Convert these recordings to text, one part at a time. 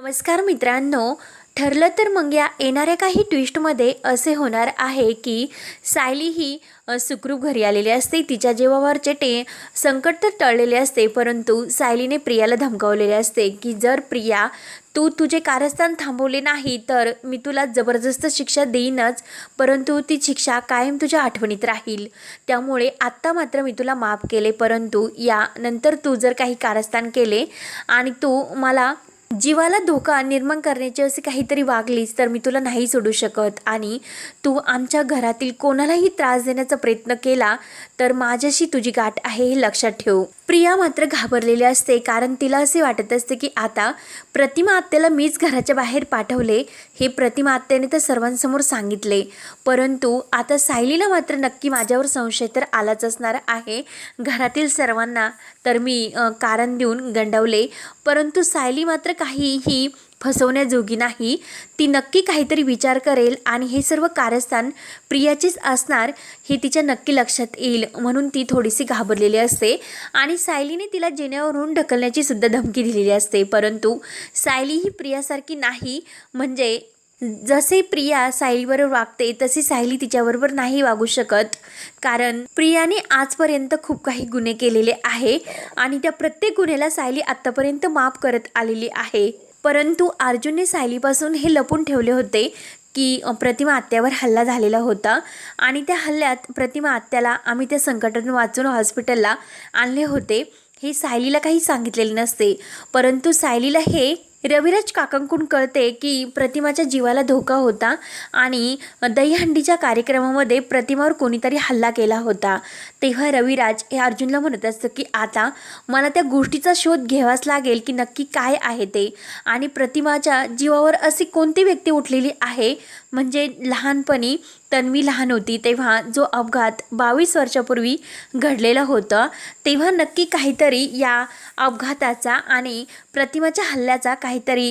नमस्कार मित्रांनो ठरलं तर मग या येणाऱ्या काही ट्विस्टमध्ये असे होणार आहे की सायली ही सुखरूप घरी आलेली असते. तिच्या जीवावरचे टे संकट तर टळलेले असते परंतु सायलीने प्रियाला धमकावलेले असते की जर प्रिया तू तुझे कारस्थान थांबवले नाही तर मी तुला जबरदस्त शिक्षा देईनच परंतु ती शिक्षा कायम तुझ्या आठवणीत राहील. त्यामुळे आत्ता मात्र मी तुला माफ केले परंतु यानंतर तू जर काही कारस्थान केले आणि तू मला जीवाला धोका निर्माण करण्याची असे काहीतरी वागलीस तर मी तुला नाही सोडू शकत. आणि तू आमच्या घरातील कोणालाही त्रास देण्याचा प्रयत्न केला तर माझ्याशी तुझी गाठ आहे हे लक्षात ठेव. प्रिया मात्र घाबरलेली असते. कारण तिला असे वाटत असते की आता प्रतिमा आत्याला मीच घराच्या बाहेर पाठवले हे प्रतिमा आत्याने तर सर्वांसमोर सांगितले. परंतु आता सायलीला मात्र नक्की माझ्यावर संशय तर आलाच असणार आहे. घरातील सर्वांना तर मी कारण देऊन गंडवले. परंतु सायली मात्र काहीही फसवण्याजोगी नाही ती नक्की काहीतरी विचार करेल आणि हे सर्व कारस्थान प्रियाचेच असणार हे तिच्या नक्की लक्षात येईल म्हणून ती थोडीशी घाबरलेली असते. आणि सायलीने तिला जेण्यावरून ढकलण्याची सुद्धा धमकी दिलेली असते. परंतु सायली ही प्रियासारखी नाही म्हणजे जसे प्रिया सायलीबरोबर वागते तशी सायली तिच्याबरोबर नाही वागू शकत. कारण प्रियाने आजपर्यंत खूप काही गुन्हे केलेले आहे आणि त्या प्रत्येक गुन्ह्याला सायली आत्तापर्यंत माफ करत आलेली आहे. परंतु अर्जुनने सायलीपासून हे लपून ठेवले होते की प्रतिमा आत्यावर हल्ला झालेला होता आणि त्या हल्ल्यात प्रतिमा आत्याला आम्ही त्या संकटातून वाचून हॉस्पिटलला आणले होते. हे सायलीला काही सांगितलेले नसते परंतु सायलीला हे रविराज काकांकडून कळते की प्रतिमाच्या जीवाला धोका होता आणि दहीहंडीच्या कार्यक्रमामध्ये प्रतिमावर कोणीतरी हल्ला केला होता. तेव्हा रविराज हे अर्जुनला म्हणत असतं की आता मला त्या गोष्टीचा शोध घ्यावाच लागेल की नक्की काय आहे ते. आणि प्रतिमाच्या जीवावर अशी कोणती व्यक्ती उठलेली आहे? म्हणजे लहानपणी तन्वी लहान होती. तेव्हा जो अपघात बावीस वर्षापूर्वी घडलेला होतं तेव्हा नक्की काहीतरी या अपघाताचा आणि प्रतिमाच्या हल्ल्याचा काही काहीतरी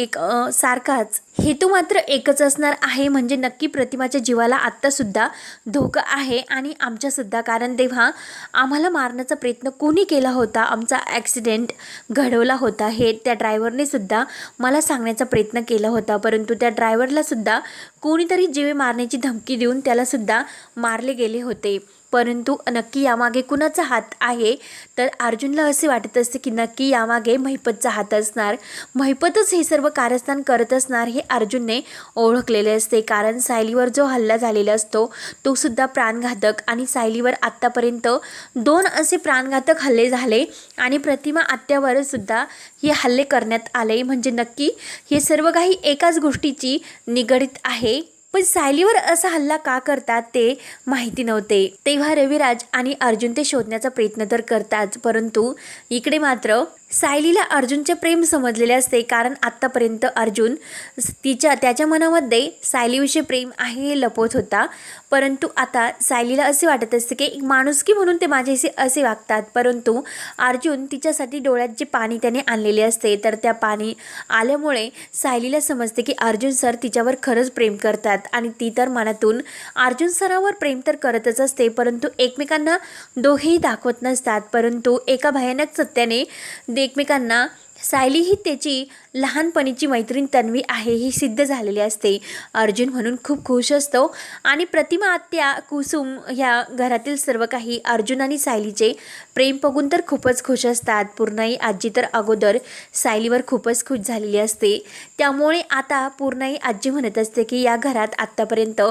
एक सारखाच. हेतू मात्र एकच असणार आहे म्हणजे नक्की प्रतिमाच्या जीवाला आत्तासुद्धा धोका आहे आणि आमच्यासुद्धा कारण तेव्हा आम्हाला मारण्याचा प्रयत्न कोणी केला होता? आमचा ॲक्सिडेंट घडवला होता. हे त्या ड्रायव्हरने सुद्धा मला सांगण्याचा प्रयत्न केला होता. परंतु त्या ड्रायव्हरलासुद्धा कोणीतरी जीवे मारण्याची धमकी देऊन त्यालासुद्धा मारले गेले होते. परंतु नक्की यामागे कुणाचा हात आहे? तर अर्जुनला असे वाटत असते की नक्की यामागे महिपतचा हात असणार. महिपतच हे सर्व कारस्थान करत असणार हे अर्जुनने ओळखलेले असते. कारण सायलीवर जो हल्ला झालेला असतो तो सुद्धा प्राणघातक आणि सायलीवर आत्तापर्यंत दोन असे प्राणघातक हल्ले झाले आणि प्रतिमा आत्यावर सुद्धा हे हल्ले करण्यात आले. म्हणजे नक्की हे सर्व काही एकाच गोष्टीची निगडीत आहे. पण सायलीवर असा हल्ला का करतात ते माहिती नव्हते. तेव्हा रविराज आणि अर्जुन ते शोधण्याचा प्रयत्न तर करतात परंतु इकडे मात्र सायलीला अर्जुनचे प्रेम समजलेले असते कारण आत्तापर्यंत अर्जुन तिच्या त्याच्या मनामध्ये सायलीविषयी प्रेम आहे हे लपवत होता. परंतु आता सायलीला असे वाटत असते की एक माणुसकी म्हणून ते माझ्याशी असे वागतात. परंतु अर्जुन तिच्यासाठी डोळ्यात जे पाणी त्याने आणलेले असते तर त्या पाणी आल्यामुळे सायलीला समजते की अर्जुन सर तिच्यावर खरंच प्रेम करतात. आणि ती तर मनातून अर्जुन सरावर प्रेम तर करतच असते परंतु एकमेकांना दोघेही दाखवत नसतात. परंतु एका भयानक सत्याने दे एकमेकांना सायली ही त्याची लहानपणीची मैत्रीण तन्वी आहे ही सिद्ध झालेली असते. अर्जुन म्हणून खूप खुश असतो. आणि प्रतिमा आत्या कुसुम ह्या घरातील सर्व काही अर्जुन आणि सायलीचे. प्रेम बघून तर खूपच खुश असतात. पूर्णाई आजी तर अगोदर सायलीवर खूपच खुश झालेली असते. त्यामुळे आता पूर्णाई आजी म्हणत असते की या घरात आत्तापर्यंत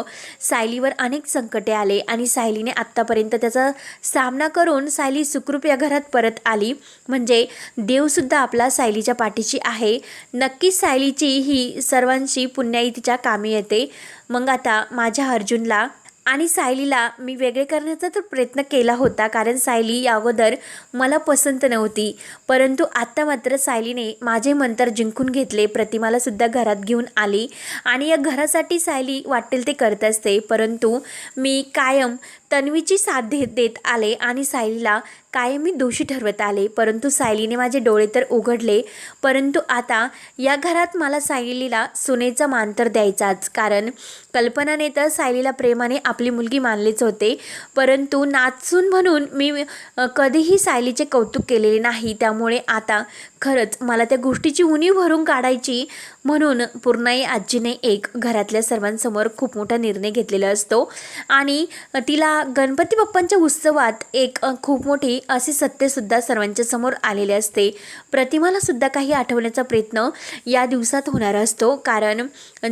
सायलीवर अनेक संकटे आले आणि सायलीने आत्तापर्यंत त्याचा सामना करून सायली सुखरूप या घरात परत आली. म्हणजे देवसुद्धा आपला सायलीच्या पाठीशी आहे. नक्कीच सायलीची ही सर्वांशी पुण्याई तिच्या कामी येते. मग आता माझ्या अर्जुनला आणि सायलीला मी वेगळे करण्याचा तर प्रयत्न केला होता कारण सायली या अगोदर मला पसंत नव्हती. परंतु आत्ता मात्र सायलीने माझे मंतर जिंकून घेतले प्रतिमालासुद्धा घरात घेऊन आली आणि या घरासाठी सायली वाटेल ते करत असते. परंतु मी कायम तन्वीची साथ देत देत आले आणि सायलीला कायम मी दोषी ठरवत आले परंतु सायलीने माझे डोळे तर उघडले परंतु आता या घरात मला सायलीला सुनेचा मान तर द्यायचाच. कारण कल्पनाने तर सायलीला प्रेमाने आपली मुलगी मानलेच होते परंतु नाचून म्हणून मी कधीही सायलीचे कौतुक केलेले नाही. त्यामुळे आता खरंच मला त्या गोष्टीची उणीव भरून काढायची म्हणून पूर्णाई आजीने एक घरातल्या सर्वांसमोर खूप मोठा निर्णय घेतलेला असतो. आणि तिला गणपती बाप्पांच्या उत्सवात एक खूप मोठी असे सत्यसुद्धा सर्वांच्या समोर आलेले असते. प्रतिमाला सुद्धा काही आठवण्याचा प्रयत्न या दिवसात होणार असतो. कारण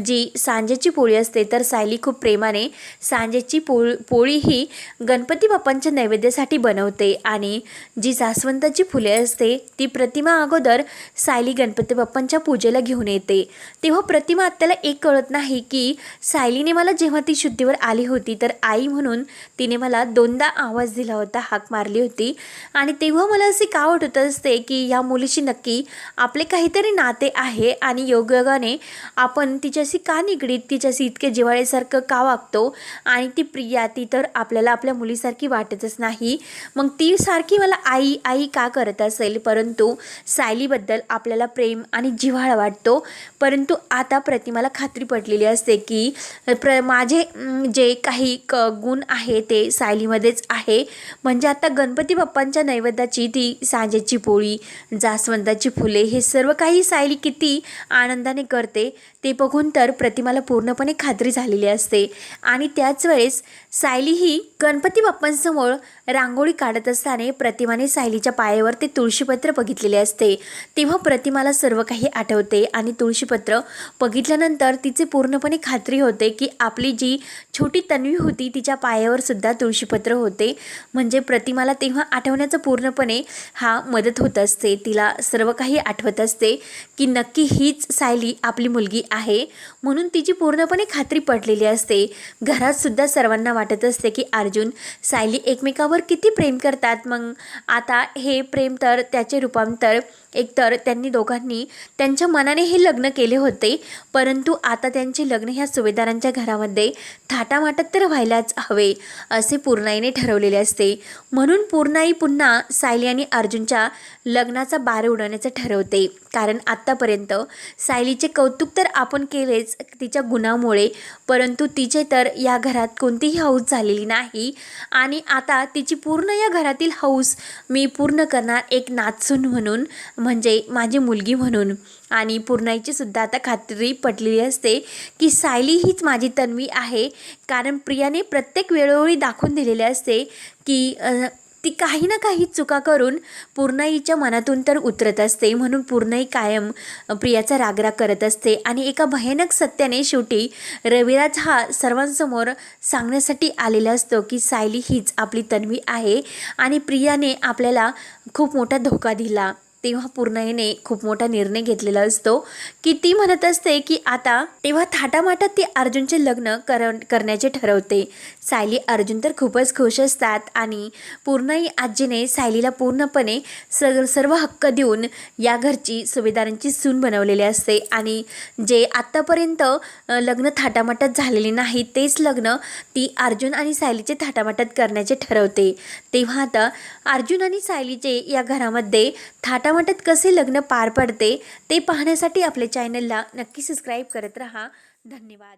जी सांजेची पोळी असते तर सायली खूप प्रेमाने सांजेची पोळ पोळी ही गणपती बाप्पांच्या नैवेद्यासाठी बनवते आणि जी जास्वंताची फुले असते ती प्रतिमा अगोदर सायली गणपती बाप्पांच्या पूजेला घेऊन येते. तेव्हा प्रतिमा आत्याला एक कळत नाही की सायलीने मला जेव्हा ती शुद्धीवर आली होती तर आई म्हणून तिने मला दोनदा आवाज दिला होता हाक मारली होती. आणि तेव्हा मला असे का वाटत असते की या मुलीशी नक्की आपले काहीतरी नाते आहे आणि योगायोगाने आपण तिच्याशी का निगडीत तिच्याशी इतके जिव्हाळ्यासारखं का वागतो? आणि ती प्रिया ती तर आपल्याला आपल्या मुलीसारखी वाटतच नाही. मग ती सारखी मला आई आई का करत असेल? परंतु सायलीबद्दल आपल्याला प्रेम आणि जिव्हाळा वाटतो. परंतु आता प्रतिमाला खात्री पडलेली असते की प्र माझे जे काही क गुण आहे ते सायलीमध्येच आहे. म्हणजे आता गणपती बाप्पांच्या नैवेद्याची ती सांजेची पोळी जास्वंदाची फुले हे सर्व काही सायली किती आनंदाने करते ते बघून तर प्रतिमाला पूर्णपणे खात्री झालेली असते. आणि त्याच वेळेस सायली ही गणपती बाप्पांसमोर रांगोळी काढत असताना प्रतिमाने सायलीच्या पायावर ते तुळशीपत्र बघितलेले असते. तेव्हा प्रतिमाला सर्व काही आठवते आणि तुळशीपत्र बघितल्यानंतर तिचे पूर्णपणे खात्री होते की आपली जी छोटी तन्वी होती तिच्या पायावर सुद्धा तुळशीपत्र होते. म्हणजे प्रतिमाला तेव्हा आठवण्याचं पूर्णपणे हा मदत होत असते. तिला सर्व काही आठवत असते की नक्की हीच सायली आपली मुलगी आहे म्हणून तिची पूर्णपणे खात्री पडलेली असते. घरात सुद्धा सर्वांना वाटत असते की अर्जुन सायली एकमेकावर किती प्रेम करतात. मग आता हे प्रेम तर त्याचे रूपांतर एकतर त्यांनी दोघांनी त्यांच्या मनाने हे लग्न केले होते परंतु आता त्यांचे लग्न ह्या सुभेदारांच्या घरामध्ये थाटामाटात तर व्हायलाच हवे असे पूर्णाईने ठरवलेले असते. म्हणून पूर्णाई पुन्हा सायली आणि अर्जुनच्या लग्नाचा बार उडवण्याचं ठरवते. कारण आत्तापर्यंत सायलीचे कौतुक तर आपण केलेच तिच्या गुणामुळे परंतु तिचे तर या घरात कोणतीही हौस झालेली नाही. आणि आता तिची पूर्ण या घरातील हौस मी पूर्ण करणार एक नाचून म्हणून म्हणजे माझी मुलगी म्हणून. आणि पूर्णाईची सुद्धा आता खात्री पटलेली असते की सायली हीच माझी तन्वी आहे. कारण प्रियाने प्रत्येक वेळोवेळी दाखवून दिलेले असते की ती काही ना काही चुका करून पूर्णाईच्या मनातून तर उतरत असते. म्हणून पूर्णाई कायम प्रियाचा रागराग करत असते. आणि एका भयानक सत्याने शेवटी रविराज हा सर्वांसमोर सांगण्यासाठी आलेला असतो की सायली हीच आपली तन्वी आहे. आणि प्रियाने आपल्याला खूप मोठा धोका दिला. तेव्हा पूर्णयेने खूप मोठा निर्णय घेतलेला असतो की ती म्हणत असते की आता तेव्हा थाटामाटात ती अर्जुनचे लग्न कर करण्याचे ठरवते. सायली अर्जुन तर खूपच खुश असतात आणि पूर्णई आजीने सायलीला पूर्णपणे सग सर्व हक्क देऊन या घरची सुभेदारांची सून बनवलेली असते आणि जे आत्तापर्यंत लग्न थाटामाटात झालेले नाही तेच लग्न ती अर्जुन आणि सायलीचे थाटामाटात करण्याचे ठरवते. तेव्हा आता अर्जुन आणि सायलीचे या घरामध्ये थाटा थाटामाटात कसे लग्न पार पडते ते पाहण्यासाठी आपल्या चॅनलला नक्की सबस्क्राईब करत राहा. धन्यवाद.